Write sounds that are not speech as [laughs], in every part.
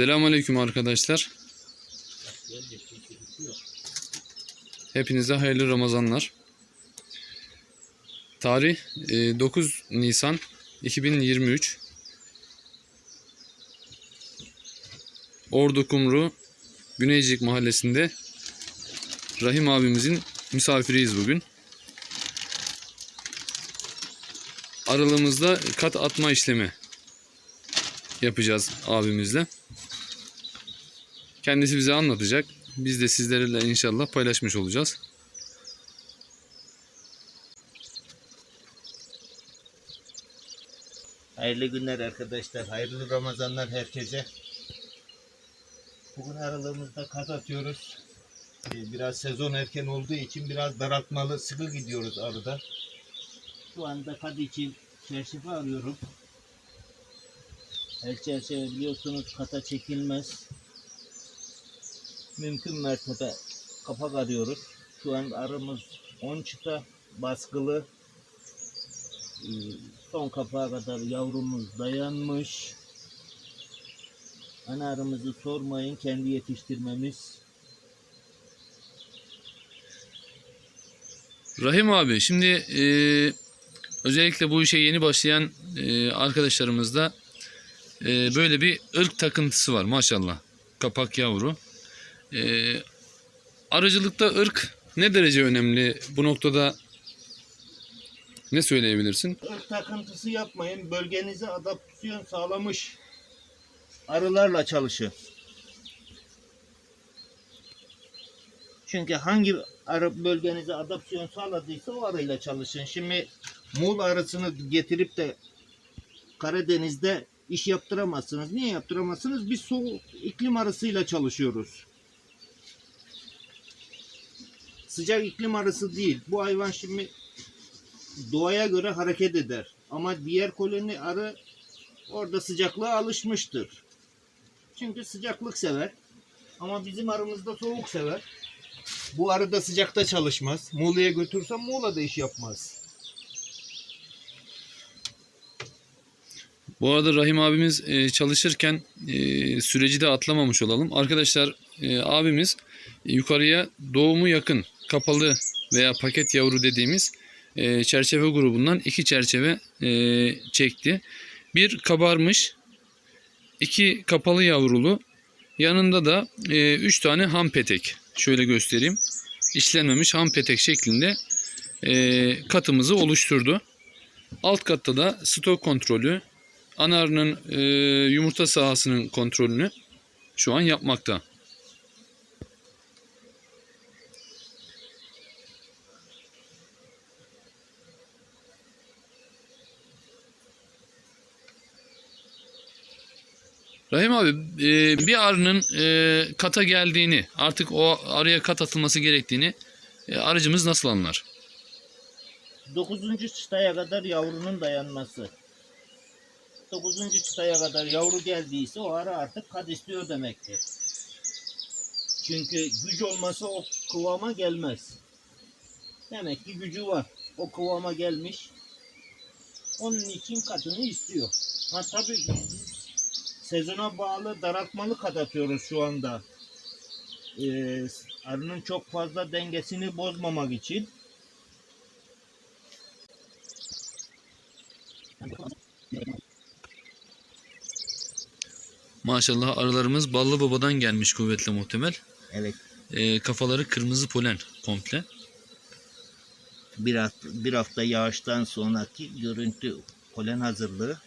Selamünaleyküm arkadaşlar. Hepinize hayırlı Ramazanlar. Tarih e, 9 Nisan 2023. Ordu Kumru Güneycik Mahallesi'nde Rahim abimizin misafiriyiz bugün. Aralığımızda kat atma işlemi yapacağız abimizle. Kendisi bize anlatacak. Biz de sizlerle inşallah paylaşmış olacağız. Hayırlı günler arkadaşlar. Hayırlı Ramazanlar herkese. Bugün aralığımızda kat atıyoruz. Ee, Biraz sezon erken olduğu için biraz daraltmalı sıkı gidiyoruz arada. Şu anda kat için çerçeve arıyorum. Her çerçeve biliyorsunuz kata çekilmez. Mümkün mertebe kapak arıyoruz. Şu an arımız 10 çıta baskılı. Ee, Son kapağa kadar yavrumuz dayanmış. Ana arımızı sormayın kendi yetiştirmemiz. Rahim abi şimdi e, özellikle bu işe yeni başlayan e, arkadaşlarımızda e, böyle bir ırk takıntısı var maşallah. Kapak yavru. E, arıcılıkta ırk ne derece önemli? Bu noktada ne söyleyebilirsin? Irk takıntısı yapmayın. Bölgenize adaptasyon sağlamış arılarla çalışın. Çünkü hangi arı bölgenize adaptasyon sağladıysa o arıyla çalışın. Şimdi Muğla arısını getirip de Karadeniz'de iş yaptıramazsınız. Niye yaptıramazsınız? Biz soğuk iklim arısıyla çalışıyoruz. Sıcak iklim arısı değil. Bu hayvan şimdi doğaya göre hareket eder. Ama diğer koloni arı orada sıcaklığa alışmıştır. Çünkü sıcaklık sever. Ama bizim arımızda soğuk sever. Bu arı da sıcakta çalışmaz. Muğla'ya götürsem Muğla'da iş yapmaz. Bu arada Rahim abimiz e, çalışırken e, süreci de atlamamış olalım. Arkadaşlar e, abimiz yukarıya doğumu yakın kapalı veya paket yavru dediğimiz e, çerçeve grubundan iki çerçeve e, çekti. Bir kabarmış, iki kapalı yavrulu, yanında da e, üç tane ham petek. Şöyle göstereyim. İşlenmemiş ham petek şeklinde e, katımızı oluşturdu. Alt katta da stok kontrolü, ana arının e, yumurta sahasının kontrolünü şu an yapmakta. Rahim abi e, bir arının e, kata geldiğini artık o arıya kat atılması gerektiğini e, arıcımız nasıl anlar? 9. çıtaya kadar yavrunun dayanması. 9. çıtaya kadar yavru geldiyse o arı artık kad istiyor demektir. Çünkü güç olmasa o kıvama gelmez. Demek ki gücü var. O kıvama gelmiş. Onun için katını istiyor. Ha tabii sezona bağlı daraltmalı kat atıyoruz şu anda. Ee, arının çok fazla dengesini bozmamak için. Maşallah arılarımız ballı babadan gelmiş kuvvetle muhtemel. Evet. E, kafaları kırmızı polen komple. bir hafta, bir hafta yağıştan sonraki görüntü polen hazırlığı.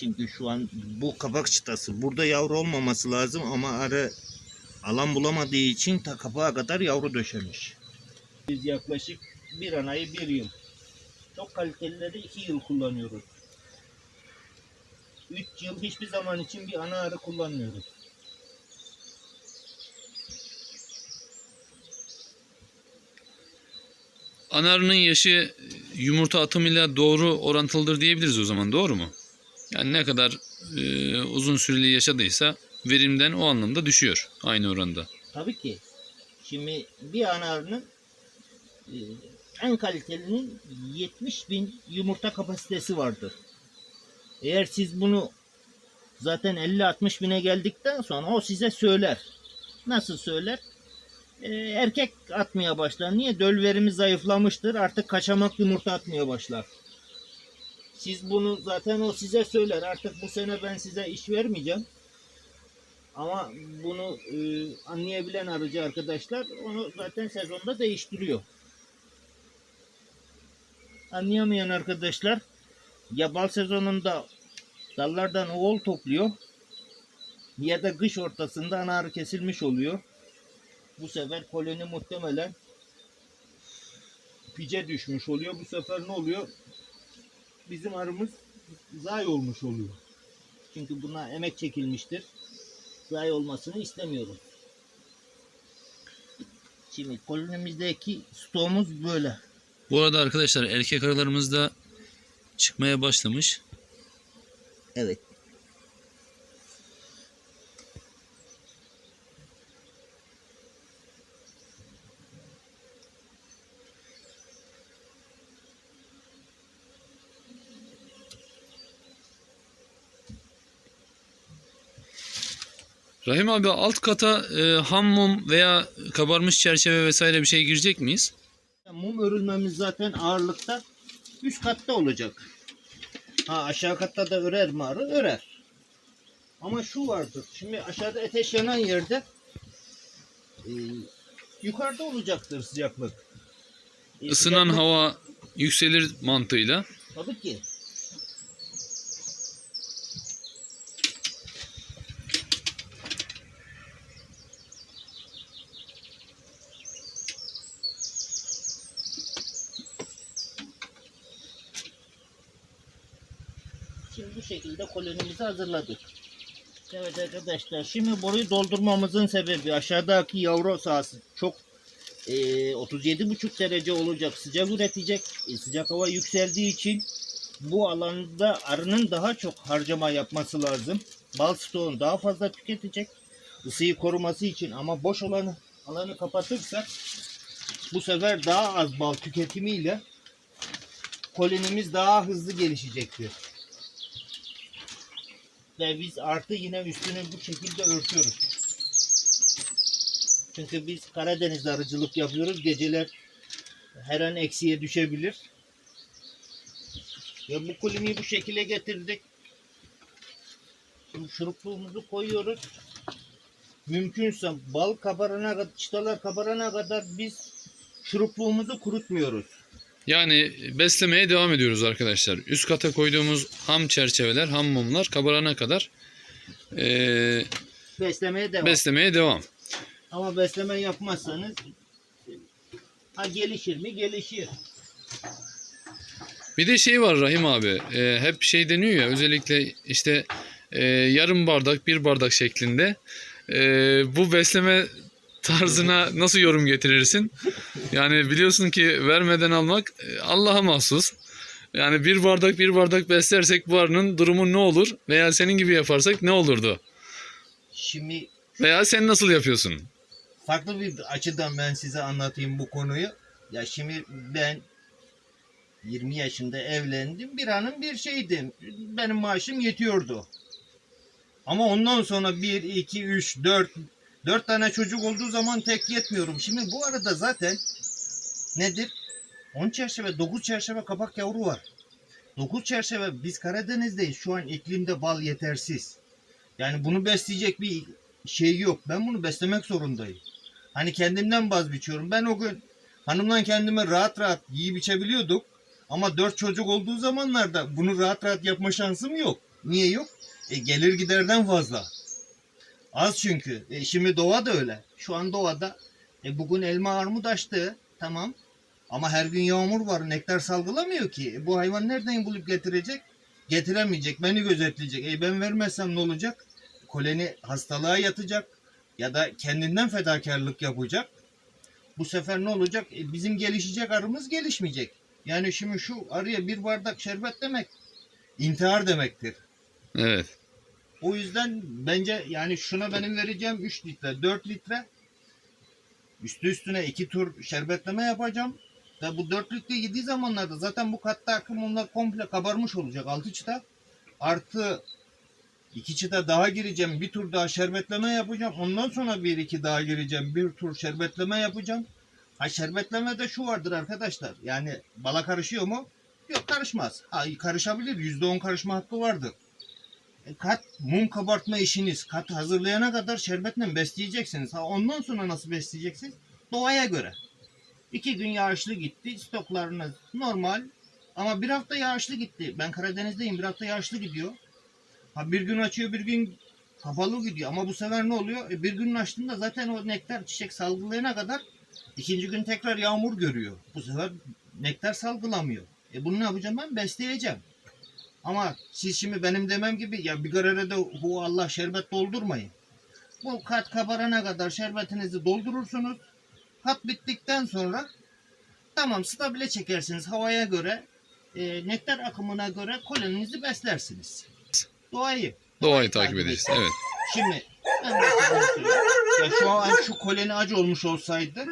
Çünkü şu an bu kabak çıtası. Burada yavru olmaması lazım ama arı alan bulamadığı için ta kapağa kadar yavru döşemiş. Biz yaklaşık bir anayı bir yıl. Çok kalitelileri iki yıl kullanıyoruz. Üç yıl hiçbir zaman için bir ana arı kullanmıyoruz. Ana arının yaşı yumurta atımıyla doğru orantılıdır diyebiliriz o zaman doğru mu? Yani ne kadar e, uzun süreli yaşadıysa verimden o anlamda düşüyor aynı oranda. Tabii ki. Şimdi bir ana arının e, en kalitelinin 70 bin yumurta kapasitesi vardır. Eğer siz bunu zaten 50-60 bine geldikten sonra o size söyler. Nasıl söyler? Ee, erkek atmaya başlar. Niye? Döl verimi zayıflamıştır. Artık kaçamak yumurta atmaya başlar. Siz bunu zaten o size söyler. Artık bu sene ben size iş vermeyeceğim. Ama bunu e, anlayabilen arıcı arkadaşlar onu zaten sezonda değiştiriyor. Anlayamayan arkadaşlar ya bal sezonunda dallardan oğul topluyor ya da kış ortasında ana kesilmiş oluyor. Bu sefer koloni muhtemelen pice düşmüş oluyor. Bu sefer ne oluyor? Bizim arımız zayi olmuş oluyor. Çünkü buna emek çekilmiştir. Zayi olmasını istemiyoruz. Şimdi kolonimizdeki stoğumuz böyle. Bu arada arkadaşlar erkek arılarımız da çıkmaya başlamış. Evet. Rahim abi alt kata e, ham mum veya kabarmış çerçeve vesaire bir şey girecek miyiz? Mum örülmemiz zaten ağırlıkta üst katta olacak. Ha aşağı katta da örer mi arı? Örer. Ama şu vardır. Şimdi aşağıda ateş yanan yerde e, yukarıda olacaktır sıcaklık. E, Isınan sıcaklık- hava yükselir mantığıyla. Tabii ki. Şimdi bu şekilde kolonimizi hazırladık. Evet arkadaşlar şimdi boruyu doldurmamızın sebebi aşağıdaki yavru sahası çok e, 37,5 derece olacak sıcak üretecek. E, sıcak hava yükseldiği için bu alanda arının daha çok harcama yapması lazım. Bal stoğunu daha fazla tüketecek. Isıyı koruması için ama boş olanı alanı kapatırsak bu sefer daha az bal tüketimiyle kolonimiz daha hızlı gelişecektir. Ve biz artı yine üstünü bu şekilde örtüyoruz. Çünkü biz Karadeniz'de arıcılık yapıyoruz. Geceler her an eksiye düşebilir. Ve bu kulübü bu şekilde getirdik. Şimdi şurupluğumuzu koyuyoruz. Mümkünse bal kabarana kadar, çıtalar kabarana kadar biz şurupluğumuzu kurutmuyoruz. Yani beslemeye devam ediyoruz arkadaşlar. Üst kata koyduğumuz ham çerçeveler, ham mumlar kabarana kadar e, Beslemeye devam. beslemeye devam. Ama besleme yapmazsanız ha gelişir mi? Gelişir. Bir de şey var Rahim abi. e, hep şey deniyor ya özellikle işte e, yarım bardak bir bardak şeklinde. E, bu besleme tarzına nasıl yorum getirirsin? Yani biliyorsun ki vermeden almak e, Allah'a mahsus. Yani bir bardak bir bardak beslersek bu arının durumu ne olur? Veya senin gibi yaparsak ne olurdu? Şimdi Veya sen nasıl yapıyorsun? farklı bir açıdan ben size anlatayım bu konuyu. Ya şimdi ben 20 yaşında evlendim. Bir anın bir şeydim. Benim maaşım yetiyordu. Ama ondan sonra 1, 2, 3, 4, 4 tane çocuk olduğu zaman tek yetmiyorum. Şimdi bu arada zaten nedir? 10 çerçeve, 9 çerçeve kapak yavru var. 9 çerçeve biz Karadeniz'deyiz. Şu an iklimde bal yetersiz. Yani bunu besleyecek bir şey yok. Ben bunu beslemek zorundayım. Hani kendimden vazgeçiyorum. Ben o gün hanımla kendime rahat rahat yiyip içebiliyorduk. Ama dört çocuk olduğu zamanlarda bunu rahat rahat yapma şansım yok. Niye yok? E, gelir giderden fazla. Az çünkü. E, şimdi doğa da öyle. Şu an doğada e, bugün elma armut açtı. Tamam. Ama her gün yağmur var. Nektar salgılamıyor ki. E, bu hayvan nereden bulup getirecek? Getiremeyecek. Beni gözetleyecek. E, ben vermezsem ne olacak? Koloni hastalığa yatacak ya da kendinden fedakarlık yapacak. Bu sefer ne olacak? E, bizim gelişecek arımız gelişmeyecek. Yani şimdi şu arıya bir bardak şerbet demek intihar demektir. Evet. O yüzden bence yani şuna benim vereceğim 3 litre, 4 litre üstü üstüne 2 tur şerbetleme yapacağım. Ve bu dörtlükte yediği zamanlarda zaten bu katta akım onlar komple kabarmış olacak altı çıta. Artı iki çıta daha gireceğim. Bir tur daha şerbetleme yapacağım. Ondan sonra bir iki daha gireceğim. Bir tur şerbetleme yapacağım. Ha şerbetlemede şu vardır arkadaşlar. Yani bala karışıyor mu? Yok karışmaz. Ha, karışabilir. Yüzde on karışma hakkı vardır. Kat mum kabartma işiniz. Kat hazırlayana kadar şerbetle besleyeceksiniz. Ha, ondan sonra nasıl besleyeceksiniz? Doğaya göre. İki gün yağışlı gitti. Stoklarınız normal. Ama bir hafta yağışlı gitti. Ben Karadeniz'deyim. Bir hafta yağışlı gidiyor. Ha bir gün açıyor bir gün kapalı gidiyor. Ama bu sefer ne oluyor? E, bir gün açtığında zaten o nektar çiçek salgılayana kadar ikinci gün tekrar yağmur görüyor. Bu sefer nektar salgılamıyor. E bunu ne yapacağım ben? Besleyeceğim. Ama siz şimdi benim demem gibi ya bir garere de bu Allah şerbet doldurmayın. Bu kat kabarana kadar şerbetinizi doldurursunuz. Kat bittikten sonra tamam stabile çekersiniz havaya göre e, nektar akımına göre koloninizi beslersiniz. Doğayı. Doğayı takip edeceğiz. Evet. Şimdi ben söyleyeyim. ya şu an şu koloni acı olmuş olsaydı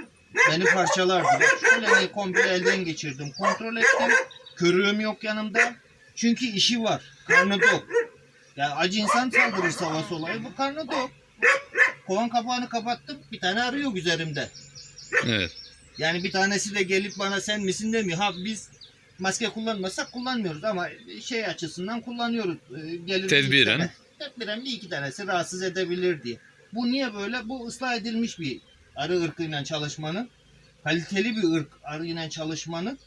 beni parçalardı. Şu koloniyi komple elden geçirdim. Kontrol ettim. Körüğüm yok yanımda. Çünkü işi var. Karnı tok. Ya acı insan saldırır sağa sola. Bu karnı tok. Kovan kapağını kapattım. Bir tane arıyor üzerimde. Evet. Yani bir tanesi de gelip bana sen misin demiyor. Ha biz maske kullanmasak kullanmıyoruz ama şey açısından kullanıyoruz. Ee, Gelir bir Tedbiren. Tedbiren bir iki tanesi rahatsız edebilir diye. Bu niye böyle? Bu ıslah edilmiş bir arı ırkıyla çalışmanın, kaliteli bir ırk arıyla çalışmanın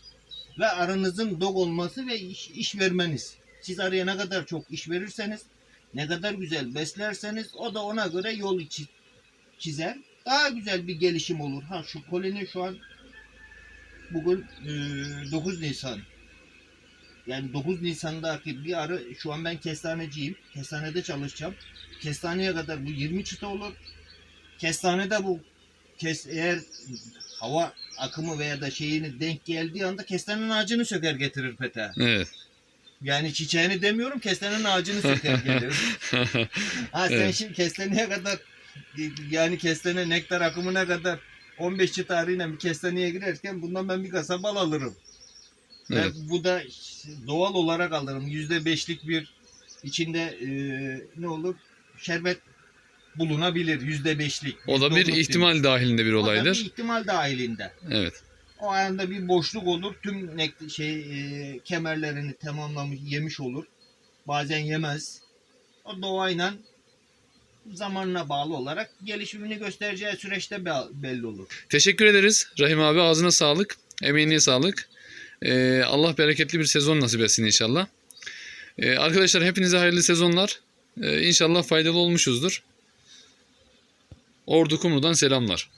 ve aranızın dog olması ve iş, iş vermeniz. Siz arıya ne kadar çok iş verirseniz, ne kadar güzel beslerseniz o da ona göre yol çi- çizer. Daha güzel bir gelişim olur. Ha şu koloni şu an bugün eee, 9 Nisan. Yani 9 Nisan'daki bir arı şu an ben kestaneciyim. Kestanede çalışacağım. Kestaneye kadar bu 20 çıta olur. Kestanede bu kes eğer hava akımı veya da şeyini denk geldiği anda kestanenin ağacını söker getirir pete. Evet. Yani çiçeğini demiyorum kestanenin ağacını söker gelir. [laughs] Ha sen Evet. şimdi kestaneye kadar yani kestane nektar akımına kadar 15 çıta arıyla bir kestaneye girerken bundan ben bir kasa bal alırım. Evet. Ve bu da doğal olarak alırım. Yüzde beşlik bir içinde e, ne olur şerbet bulunabilir. Yüzde beşlik. O da bir %10'luk ihtimal dahilinde bir O da bir olaydır. ihtimal dahilinde. Evet. O anda bir boşluk olur. Tüm şey e, kemerlerini tamamlamış yemiş olur. Bazen yemez. O doğayla zamanına bağlı olarak gelişimini göstereceği süreçte be- belli olur. Teşekkür ederiz. Rahim abi ağzına sağlık. Emeğine sağlık. Ee, Allah bereketli bir sezon nasip etsin inşallah. Ee, arkadaşlar hepinize hayırlı sezonlar. Ee, inşallah faydalı olmuşuzdur. Ordu Kumru'dan selamlar.